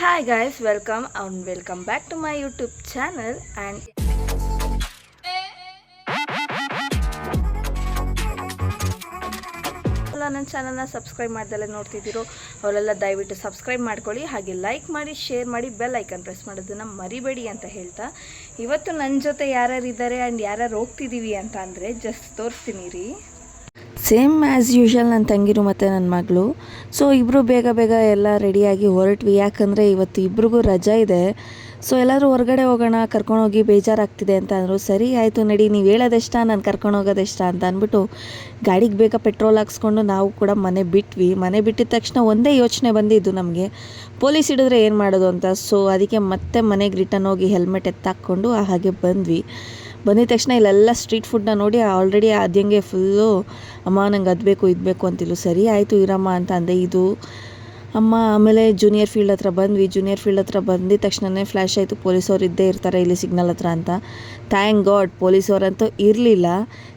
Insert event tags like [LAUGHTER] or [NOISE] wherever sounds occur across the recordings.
Hi guys welcome and welcome back to my YouTube channel and ನನ್ನ ಚಾನಲ್ನ subscribe ಮಾಡ್ದಲ್ಲೇ ನೋಡ್ತಿದ್ದೀರೋ ಅವರೆಲ್ಲ ದಯವಿಟ್ಟು ಸಬ್ಸ್ಕ್ರೈಬ್ ಮಾಡ್ಕೊಳ್ಳಿ, ಹಾಗೆ ಲೈಕ್ ಮಾಡಿ ಶೇರ್ ಮಾಡಿ ಬೆಲ್ ಐಕನ್ ಪ್ರೆಸ್ ಮಾಡೋದನ್ನು ಮರಿಬೇಡಿ ಅಂತ ಹೇಳ್ತಾ. ಇವತ್ತು ನನ್ನ ಜೊತೆ ಯಾರ್ಯಾರು ಇದ್ದಾರೆ ಆ್ಯಂಡ್ ಯಾರ್ಯಾರು ಹೋಗ್ತಿದ್ದೀವಿ ಅಂತ ಅಂದರೆ ಜಸ್ಟ್ ತೋರಿಸ್ತೀನಿ ರೀ. ಸೇಮ್ ಆ್ಯಸ್ ಯೂಶಲ್ ನನ್ನ ತಂಗಿರು ಮತ್ತು ನನ್ನ ಮಗಳು. ಸೊ ಇಬ್ಬರು ಬೇಗ ಬೇಗ ಎಲ್ಲ ರೆಡಿಯಾಗಿ ಹೊರಟ್ವಿ. ಯಾಕಂದರೆ ಇವತ್ತು ಇಬ್ರಿಗೂ ರಜಾ ಇದೆ. ಸೊ ಎಲ್ಲರೂ ಹೊರಗಡೆ ಹೋಗೋಣ, ಕರ್ಕೊಂಡೋಗಿ ಬೇಜಾರಾಗ್ತಿದೆ ಅಂತ ಅಂದರು. ಸರಿ, ಆಯಿತು ನಡಿ, ನೀವು ಹೇಳೋದೆಷ್ಟ, ನಾನು ಕರ್ಕೊಂಡು ಹೋಗೋದೆಷ್ಟ ಅಂತ ಅಂದ್ಬಿಟ್ಟು ಗಾಡಿಗೆ ಬೇಗ ಪೆಟ್ರೋಲ್ ಹಾಕ್ಸ್ಕೊಂಡು ನಾವು ಕೂಡ ಮನೆ ಬಿಟ್ವಿ. ಮನೆ ಬಿಟ್ಟಿದ ತಕ್ಷಣ ಒಂದೇ ಯೋಚನೆ ಬಂದಿದ್ದು ನಮಗೆ. ಪೊಲೀಸ್ ಹಿಡಿದ್ರೆ ಏನು ಮಾಡೋದು ಅಂತ. ಸೊ ಅದಕ್ಕೆ ಮತ್ತೆ ಮನೆಗೆ ರಿಟರ್ನ್ ಹೋಗಿ ಹೆಲ್ಮೆಟ್ ಎತ್ತಾಕ್ಕೊಂಡು ಹಾಗೆ ಬಂದ್ವಿ. ಬಂದಿದ ತಕ್ಷಣ ಇಲ್ಲೆಲ್ಲ ಸ್ಟ್ರೀಟ್ ಫುಡ್ನ ನೋಡಿ ಆಲ್ರೆಡಿ ಅದಂಗೆ ಫುಲ್ಲು ಅಮ್ಮ ನಂಗೆ ಅದು ಬೇಕು, ಇದು ಬೇಕು ಅಂತಿಲ್ಲ ಸರಿ ಆಯಿತು ಇರಮ್ಮ ಅಂತ ಅಂದೆ. ಇದು ಅಮ್ಮ ಆಮೇಲೆ ಜೂನಿಯರ್ ಫೀಲ್ಡ್ ಹತ್ರ ಬಂದ್ವಿ. ಜೂನಿಯರ್ ಫೀಲ್ಡ್ ಹತ್ರ ಬಂದಿದ ತಕ್ಷಣವೇ ಫ್ಲ್ಯಾಶ್ ಆಯಿತು. ಪೊಲೀಸವ್ರು ಇದ್ದೇ ಇರ್ತಾರೆ ಇಲ್ಲಿ ಸಿಗ್ನಲ್ ಹತ್ರ ಅಂತ. ಥ್ಯಾಂಕ್ ಗಾಡ್ ಪೊಲೀಸವ್ರಂತೂ ಇರಲಿಲ್ಲ.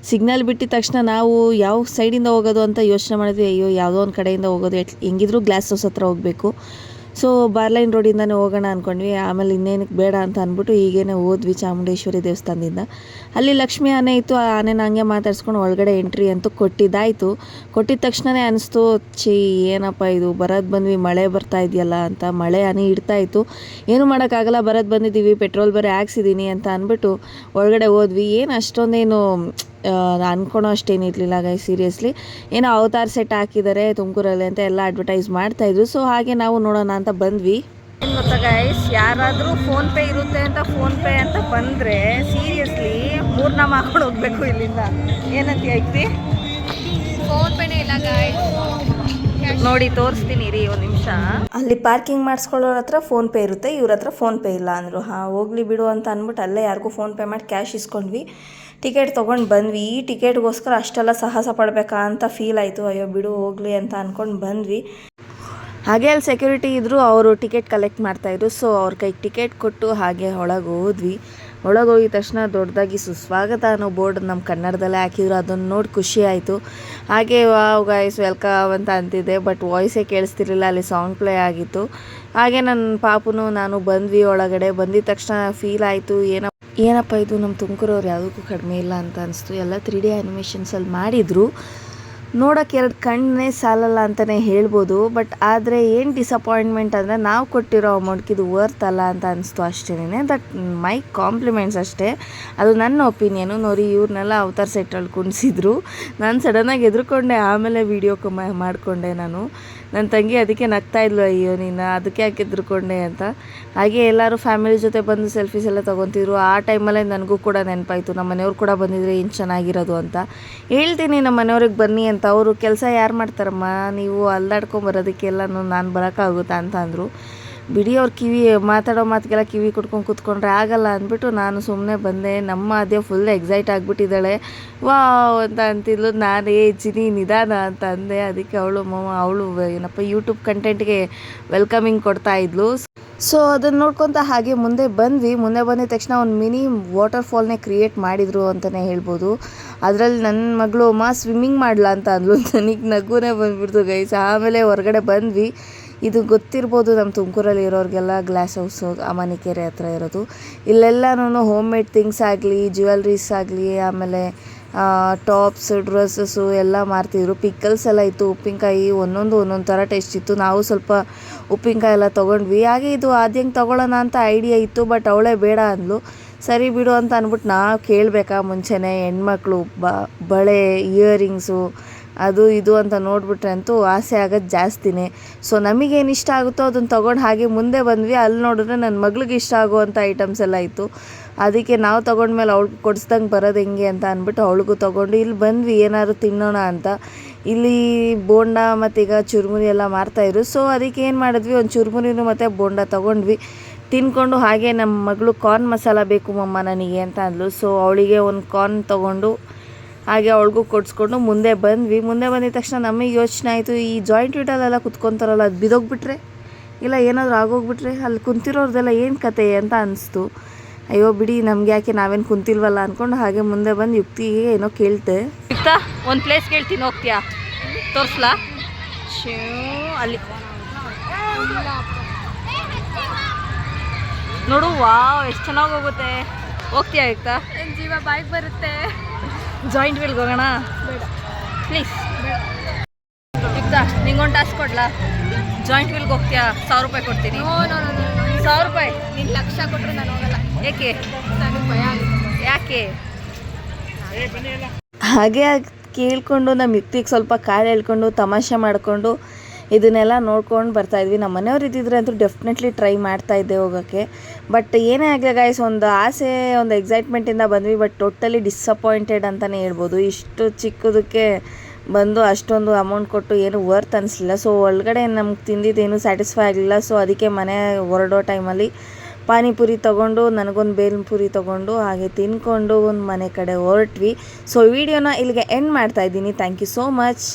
ಸಿಗ್ನಲ್ ಬಿಟ್ಟಿದ ತಕ್ಷಣ ನಾವು ಯಾವ ಸೈಡಿಂದ ಹೋಗೋದು ಅಂತ ಯೋಚನೆ ಮಾಡಿದ್ವಿ. ಅಯ್ಯೋ, ಯಾವುದೋ ಒಂದು ಕಡೆಯಿಂದ ಹೋಗೋದು. ಹೆಂಗಿದ್ರು ಗ್ಲಾಸ್ ಹೌಸ್ ಹತ್ರ ಹೋಗಬೇಕು. ಸೊ ಬಾರ್ಲೈನ್ ರೋಡಿಂದನೇ ಹೋಗೋಣ ಅಂದ್ಕೊಂಡ್ವಿ ಆಮೇಲೆ ಇನ್ನೇನಕ್ಕೆ ಬೇಡ ಅಂತ ಅಂದ್ಬಿಟ್ಟು ಈಗೇನೆ ಹೋದ್ವಿ ಚಾಮುಂಡೇಶ್ವರಿ ದೇವಸ್ಥಾನದಿಂದ. ಅಲ್ಲಿ ಲಕ್ಷ್ಮಿ ಆನೆ ಇತ್ತು. ಆ ಆನೆನ ಹಂಗೆ ಮಾತಾಡ್ಸ್ಕೊಂಡು ಒಳಗಡೆ ಎಂಟ್ರಿ ಅಂತೂ ಕೊಟ್ಟಿದ್ದಾಯಿತು. ಕೊಟ್ಟಿದ ತಕ್ಷಣವೇ ಅನಿಸ್ತು, ಛೀ, ಏನಪ್ಪ ಇದು? ಬರೋದು ಬಂದ್ವಿ, ಮಳೆ ಬರ್ತಾ ಇದೆಯಲ್ಲ ಅಂತ. ಮಳೆ ಹನಿ ಇಡ್ತಾ ಇತ್ತು. ಏನು ಮಾಡೋಕ್ಕಾಗಲ್ಲ, ಬರೋದು ಬಂದಿದ್ದೀವಿ, ಪೆಟ್ರೋಲ್ ಬೇರೆ ಹಾಕ್ಸಿದ್ದೀನಿ ಅಂತ ಅಂದ್ಬಿಟ್ಟು ಒಳಗಡೆ ಹೋದ್ವಿ. ಏನು ಅಷ್ಟೊಂದೇನು ಅನ್ಕೊಳೋ ಅಷ್ಟೇನಿರಲಿಲ್ಲ ಗೈ ಸೀರಿಯಸ್ಲಿ ಏನೋ ಅವತಾರ್ ಸೆಟ್ ಹಾಕಿದ್ದಾರೆ ತುಮಕೂರಲ್ಲಿ ಅಂತ ಎಲ್ಲ ಅಡ್ವರ್ಟೈಸ್ ಮಾಡ್ತಾಯಿದ್ರು ಸೊ ಹಾಗೆ ನಾವು ನೋಡೋಣ ಅಂತ ಬಂದ್ವಿ. ಏನು ಗೈಸ್ ಯಾರಾದರೂ ಫೋನ್ಪೇ ಇರುತ್ತೆ ಅಂತ ಫೋನ್ಪೇ ಅಂತ ಬಂದರೆ ಸೀರಿಯಸ್ಲಿ ಮೂರ್ನ ಹಾಕೊಂಡು ಹೋಗ್ಬೇಕು ಇಲ್ಲಿಂದ. ಏನಂತ ಐತಿ ಫೋನ್ಪೇನೇ ಇಲ್ಲ ಗಾಯ್ಸ್ ನೋಡಿ, ತೋರಿಸ್ತೀನಿ ರೀ ಒಂದು ನಿಮಿಷ. ಅಲ್ಲಿ ಪಾರ್ಕಿಂಗ್ ಮಾಡಿಸ್ಕೊಳ್ಳೋರ ಹತ್ರ ಫೋನ್ ಪೇ ಇರುತ್ತೆ, ಇವ್ರ ಹತ್ರ ಫೋನ್ ಪೇ ಇಲ್ಲ ಅಂದರು. ಹಾಂ, ಹೋಗ್ಲಿ ಬಿಡು ಅಂತ ಅಂದ್ಬಿಟ್ಟು ಅಲ್ಲೇ ಯಾರಿಗೂ ಫೋನ್ ಪೇ ಮಾಡಿ ಕ್ಯಾಶ್ ಇಸ್ಕೊಂಡ್ವಿ. ಟಿಕೆಟ್ ತೊಗೊಂಡು ಬಂದ್ವಿ. ಈ ಟಿಕೆಟ್ಗೋಸ್ಕರ ಅಷ್ಟೆಲ್ಲ ಸಾಹಸ ಪಡಬೇಕಾ ಅಂತ ಫೀಲ್ ಆಯಿತು. ಅಯ್ಯೋ, ಬಿಡು, ಹೋಗ್ಲಿ ಅಂತ ಅಂದ್ಕೊಂಡು ಬಂದ್ವಿ. ಹಾಗೆ ಅಲ್ಲಿ ಸೆಕ್ಯೂರಿಟಿ ಇದ್ದರು ಅವರು ಟಿಕೆಟ್ ಕಲೆಕ್ಟ್ ಮಾಡ್ತಾಯಿದ್ರು ಸೊ ಅವ್ರ ಕೈಗೆ ಟಿಕೆಟ್ ಕೊಟ್ಟು ಹಾಗೆ ಒಳಗೆ ಹೋದ್ವಿ. ಒಳಗೆ ಹೋಗಿದ ತಕ್ಷಣ ದೊಡ್ಡದಾಗಿ ಸುಸ್ವಾಗತ ಅನ್ನೋ ಬೋರ್ಡ್ ನಮ್ಮ ಕನ್ನಡದಲ್ಲೇ ಹಾಕಿದ್ರು. ಅದನ್ನು ನೋಡಿ ಖುಷಿ ಆಯಿತು. ಹಾಗೆ, ವಾವ್ ಗಾಯ್ಸ್ ವೆಲ್ಕಮ್ ಅಂತ ಅಂತಿದ್ದೆ. ಬಟ್ ವಾಯ್ಸೇ ಕೇಳಿಸ್ತಿರ್ಲಿಲ್ಲ. ಅಲ್ಲಿ ಸಾಂಗ್ ಪ್ಲೇ ಆಗಿತ್ತು. ಹಾಗೆ ನನ್ನ ಪಾಪುನು, ನಾನು ಬಂದ್ವಿ ಒಳಗಡೆ. ಬಂದಿದ ತಕ್ಷಣ ಫೀಲ್ ಆಯಿತು. ಏನೋ, ಏನಪ್ಪ ಇದು? ನಮ್ಮ ತುಮಕೂರವ್ರು ಯಾವುದಕ್ಕೂ ಕಡಿಮೆ ಇಲ್ಲ ಅಂತ ಅನಿಸ್ತು. ಎಲ್ಲ ತ್ರೀ ಡಿ ಆ್ಯನಿಮೇಷನ್ಸಲ್ಲಿ ಮಾಡಿದರು. ನೋಡೋಕೆ ಎರಡು ಕಣ್ಣೇ ಸಾಲಲ್ಲ ಅಂತಲೇ ಹೇಳ್ಬೋದು ಬಟ್ ಆದರೆ ಏನು ಡಿಸಪಾಯಿಂಟ್ಮೆಂಟ್ ಅಂದರೆ ನಾವು ಕೊಟ್ಟಿರೋ ಅಮೌಂಟ್ಗೆ ಇದು ವರ್ತ್ ಅಲ್ಲ ಅಂತ ಅನಿಸ್ತು ಅಷ್ಟೇನೆ ದಟ್ ಮೈ ಕಾಂಪ್ಲಿಮೆಂಟ್ಸ್ ಅಷ್ಟೇ. ಅದು ನನ್ನ ಒಪಿನಿಯನು ನೋಡಿ ಇವ್ರನ್ನೆಲ್ಲ ಅವತಾರ್ ಸೆಟ್ಟಲ್ಲಿ ಕುಣಿಸಿದ್ರು. ನಾನು ಸಡನ್ನಾಗಿ ಎದ್ರುಕೊಂಡೆ, ಆಮೇಲೆ ವೀಡಿಯೋ ಕಮ ಮಾಡಿಕೊಂಡೆ ನಾನು. ನನ್ನ ತಂಗಿ ಅದಕ್ಕೆ ನಗ್ತಾ ಇದ್ಲು, ಅಯ್ಯೋ, ನೀನು ಅದಕ್ಕೆ ಯಾಕೆ ಎದ್ರುಕೊಂಡೆ ಅಂತ. ಹಾಗೆ ಎಲ್ಲರೂ ಫ್ಯಾಮಿಲಿ ಜೊತೆ ಬಂದು ಸೆಲ್ಫೀಸ್ ಎಲ್ಲ ತೊಗೊತಿದ್ರು. ಆ ಟೈಮಲ್ಲೇ ನನಗೂ ಕೂಡ ನೆನಪಾಯಿತು. ನಮ್ಮ ಮನೆಯವ್ರು ಕೂಡ ಬಂದಿದ್ರೆ ಏನು ಚೆನ್ನಾಗಿರೋದು ಅಂತ. ಹೇಳ್ತೀನಿ ನಮ್ಮ ಮನೆಯವ್ರಿಗೆ ಬನ್ನಿ ಅಂತ. ಅವರು ಕೆಲಸ ಯಾರು ಮಾಡ್ತಾರಮ್ಮ? ನೀವು ಅಲ್ದಾಡ್ಕೊಂಬರೋದಕ್ಕೆಲ್ಲ ನಾನು ಬರೋಕ್ಕಾಗುತ್ತಾ ಅಂತ ಅಂದರು. ಬಿಡಿ ಅವ್ರ ಕಿವಿ, ಮಾತಾಡೋ ಮಾತಿಗೆಲ್ಲ ಕಿವಿ ಕುಟ್ಕೊಂಡು ಕೂತ್ಕೊಂಡ್ರೆ ಆಗಲ್ಲ ಅಂದ್ಬಿಟ್ಟು ನಾನು ಸುಮ್ಮನೆ ಬಂದೆ. ನಮ್ಮ ಅದೇ ಫುಲ್ ಎಕ್ಸೈಟ್ ಆಗಿಬಿಟ್ಟಿದ್ದಾಳೆ. ವಾವ್ ಅಂತ ಅಂತಿದ್ಲು. ನಾನು, ಏ ನಿಧಾನ ಅಂತ ಅಂದೆ. ಅದಕ್ಕೆ ಅವಳು ಅವಳು ಏನಪ್ಪ ಯೂಟ್ಯೂಬ್ ಕಂಟೆಂಟ್ಗೆ ವೆಲ್ಕಮಿಂಗ್ ಕೊಡ್ತಾ ಇದ್ಲು. ಸೊ ಅದನ್ನು ನೋಡ್ಕೊತ ಹಾಗೆ ಮುಂದೆ ಬಂದ್ವಿ. ಮುಂದೆ ಬಂದಿದ ತಕ್ಷಣ ಒಂದು ಮಿನಿ ವಾಟರ್ ಫಾಲ್ನೇ ಕ್ರಿಯೇಟ್ ಮಾಡಿದರು ಅಂತಲೇ ಹೇಳ್ಬೋದು. ಅದರಲ್ಲಿ ನನ್ನ ಮಗಳು ಅಮ್ಮ ಸ್ವಿಮ್ಮಿಂಗ್ ಮಾಡಲ ಅಂತ ಅಂದ್ಲು. [LAUGHS] ನನಗೆ ನಗುನೇ ಬಂದ್ಬಿಡ್ತು ಗೈಸ್ ಆಮೇಲೆ ಹೊರಗಡೆ ಬಂದ್ವಿ. ಇದು ಗೊತ್ತಿರ್ಬೋದು ನಮ್ಮ ತುಮಕೂರಲ್ಲಿ ಇರೋರಿಗೆಲ್ಲ ಗ್ಲಾಸ್ ಹೌಸು ಅಮಾನಿಕೆರೆ ಹತ್ರ ಇರೋದು. ಇಲ್ಲೆಲ್ಲನೂ ಹೋಮ್ ಮೇಡ್ ಥಿಂಗ್ಸ್ ಆಗಲಿ ಜ್ಯುವೆಲ್ರೀಸ್ ಆಗಲಿ, ಆಮೇಲೆ ಟಾಪ್ಸ್ ಡ್ರೆಸ್ಸಸ್ಸು ಎಲ್ಲ ಮಾರ್ತಿದ್ರು. ಪಿಕ್ಕಲ್ಸ್ ಎಲ್ಲ ಇತ್ತು, ಉಪ್ಪಿನಕಾಯಿ ಒಂದೊಂದು ಒಂದೊಂದು ಥರ ಟೇಸ್ಟ್ ಇತ್ತು. ನಾವು ಸ್ವಲ್ಪ ಉಪ್ಪಿನಕಾಯಿ ಎಲ್ಲ ತೊಗೊಂಡ್ವಿ. ಹಾಗೆ ಇದು ಆದ್ಯಂಗೆ ತೊಗೊಳ್ಳೋಣ ಅಂತ ಐಡಿಯಾ ಇತ್ತು ಬಟ್ ಅವಳೇ ಬೇಡ ಅಂದ್ಲು. ಸರಿ ಬಿಡು ಅಂತ ಅಂದ್ಬಿಟ್ಟು ನಾವು ಕೇಳಬೇಕಾ ಮುಂಚೆನೇ ಹೆಣ್ಮಕ್ಳು ಬ, ಬಳೆ ಇಯರಿಂಗ್ಸು ಅದು ಇದು ಅಂತ ನೋಡಿಬಿಟ್ರೆ ಅಂತೂ ಆಸೆ ಆಗೋದು ಜಾಸ್ತಿನೇ. ಸೊ ನಮಗೇನು ಇಷ್ಟ ಆಗುತ್ತೋ ಅದನ್ನು ತೊಗೊಂಡು ಹಾಗೆ ಮುಂದೆ ಬಂದ್ವಿ. ಅಲ್ಲಿ ನೋಡಿದ್ರೆ ನನ್ನ ಮಗಳಿಗೆ ಇಷ್ಟ ಆಗುವಂಥ ಐಟಮ್ಸ್ ಎಲ್ಲ ಇತ್ತು. ಅದಕ್ಕೆ ನಾವು ತೊಗೊಂಡ್ಮೇಲೆ ಅವಳು ಕೊಡಿಸ್ದಂಗೆ ಬರೋದು ಹೆಂಗೆ ಅಂತ ಅಂದ್ಬಿಟ್ಟು ಅವಳಿಗೂ ತೊಗೊಂಡು ಇಲ್ಲಿ ಬಂದ್ವಿ, ಏನಾದ್ರು ತಿನ್ನೋಣ ಅಂತ. ಇಲ್ಲಿ ಬೋಂಡ ಮತ್ತು ಈಗ ಚುರುಮುರಿ ಎಲ್ಲ ಮಾರ್ತಾಯಿದ್ರು ಸೊ ಅದಕ್ಕೆ ಏನು ಮಾಡಿದ್ವಿ, ಒಂದು ಚುರುಮುರಿನೂ ಮತ್ತು ಬೋಂಡ ತೊಗೊಂಡ್ವಿ. ತಿನ್ಕೊಂಡು ಹಾಗೆ ನಮ್ಮ ಮಗಳು ಕಾರ್ನ್ ಮಸಾಲ ಬೇಕು ಮಮ್ಮ ನನಗೆ ಅಂತ ಅಂದಳು ಸೊ ಅವಳಿಗೆ ಒಂದು ಕಾರ್ನ್ ತೊಗೊಂಡು ಹಾಗೆ ಅವಳಿಗೂ ಕೊಡಿಸ್ಕೊಂಡು ಮುಂದೆ ಬಂದ್ವಿ. ಮುಂದೆ ಬಂದಿದ ತಕ್ಷಣ ನಮಗೆ ಯೋಚನೆ ಆಯಿತು ಈ ಜಾಯಿಂಟ್ ವೀಟಲ್ಲೆಲ್ಲ ಕುತ್ಕೊತಾರಲ್ಲ ಅದು ಬಿದೋಗ್ಬಿಟ್ರೆ ಇಲ್ಲ ಏನಾದರೂ ಆಗೋಗ್ಬಿಟ್ರೆ? ಅಲ್ಲಿ ಕುಂತಿರೋರ್ದೆಲ್ಲ ಏನು ಕತೆ ಅಂತ ಅನಿಸ್ತು. ಅಯ್ಯೋ ಬಿಡಿ ನಮ್ಗೆ ಯಾಕೆ ನಾವೇನು ಕುಂತಿಲ್ವಲ್ಲ ಅಂದ್ಕೊಂಡು ಹಾಗೆ ಮುಂದೆ ಬಂದು ಯುಕ್ತಿಗೆ ಏನೋ ಕೇಳ್ತೆ. ಯುಕ್ತ ಒಂದು ಪ್ಲೇಸ್ ಕೇಳ್ತೀನಿ ಹೋಗ್ತೀಯಾ? ತೋರಿಸ್ಲಾ? ಅಲ್ಲಿ. ನೋಡು ವಾವ್ ಎಷ್ಟು ಚೆನ್ನಾಗಿ ಹೋಗುತ್ತೆ. ಹೋಗ್ತೀಯಾ ಯುಕ್ತ? ಜೀವ ಬಾಯ್ಗೆ ಬರುತ್ತೆ. ಜಾಯಿಂಟ್ ವೀಲ್ಗೆ ಹೋಗೋಣ? ಬೇಡ ಪ್ಲೀಸ್ ಯುಕ್ತ ನಿಂಗೊಂದು ಟಾಸ್ಕ್ ಕೊಡ್ಲಾ? ಜಾಯಿಂಟ್ ವೀಲ್ಗೆ ಹೋಗ್ತೀಯಾ? ಸಾವಿರ ರೂಪಾಯಿ ಕೊಡ್ತೀನಿ. ನೋ ನೋ ನೋ ನೋ ಸಾವಿರ ರೂಪಾಯಿ? ನೀನು ಲಕ್ಷ ಕೊಟ್ಟರೆ ನಾನು ಹೋಗಲ್ಲ. ಏಕೆ ಯಾಕೆ? ಹಾಗೆ ಕೇಳಿಕೊಂಡು ಕೇಳ್ಕೊಂಡು ನಮ್ಮ ಯುಕ್ತಿಗೆ ಸ್ವಲ್ಪ ಕಾಲು ಎಳ್ಕೊಂಡು ತಮಾಷೆ ಮಾಡಿಕೊಂಡು ಇದನ್ನೆಲ್ಲ ನೋಡ್ಕೊಂಡು ಬರ್ತಾ ಇದ್ವಿ. ನಮ್ಮ ಮನೆಯವ್ರು ಇದ್ದಿದ್ರೆ ಅಂತೂ ಡೆಫಿನೆಟ್ಲಿ ಟ್ರೈ ಮಾಡ್ತಾ ಇದ್ದೆ ಹೋಗೋಕ್ಕೆ. ಬಟ್ ಏನೇ ಆಗಲಿ ಗಾಯ್ಸ್ ಒಂದು ಆಸೆ, ಒಂದು ಎಕ್ಸೈಟ್ಮೆಂಟಿಂದ ಬಂದ್ವಿ. ಬಟ್ ಟೋಟಲಿ ಡಿಸಪಾಯಿಂಟೆಡ್ ಅಂತಲೇ ಹೇಳ್ಬೋದು. ಇಷ್ಟು ಚಿಕ್ಕದಕ್ಕೆ ಬಂದು ಅಷ್ಟೊಂದು ಅಮೌಂಟ್ ಕೊಟ್ಟು ಏನು ವರ್ತ್ ಅನಿಸ್ಲಿಲ್ಲ. ಸೊ ಒಳಗಡೆ ನಮ್ಗೆ ತಿಂದಿದ್ದೇನು ಸ್ಯಾಟಿಸ್ಫೈ ಆಗಲಿಲ್ಲ. ಸೊ ಅದಕ್ಕೆ ಮನೆ ಹೊರಡೋ ಟೈಮಲ್ಲಿ ಪಾನಿಪುರಿ ತೊಗೊಂಡು, ನನಗೊಂದು ಬೇಲ್ಪುರಿ ತೊಗೊಂಡು, ಹಾಗೆ ತಿನ್ಕೊಂಡು ಒಂದು ಮನೆ ಕಡೆ ಹೊರಟ್ವಿ. ಸೊ ವಿಡಿಯೋನ ಇಲ್ಲಿಗೆ ಎಂಡ್ ಮಾಡ್ತಾ ಇದ್ದೀನಿ. Thank you so much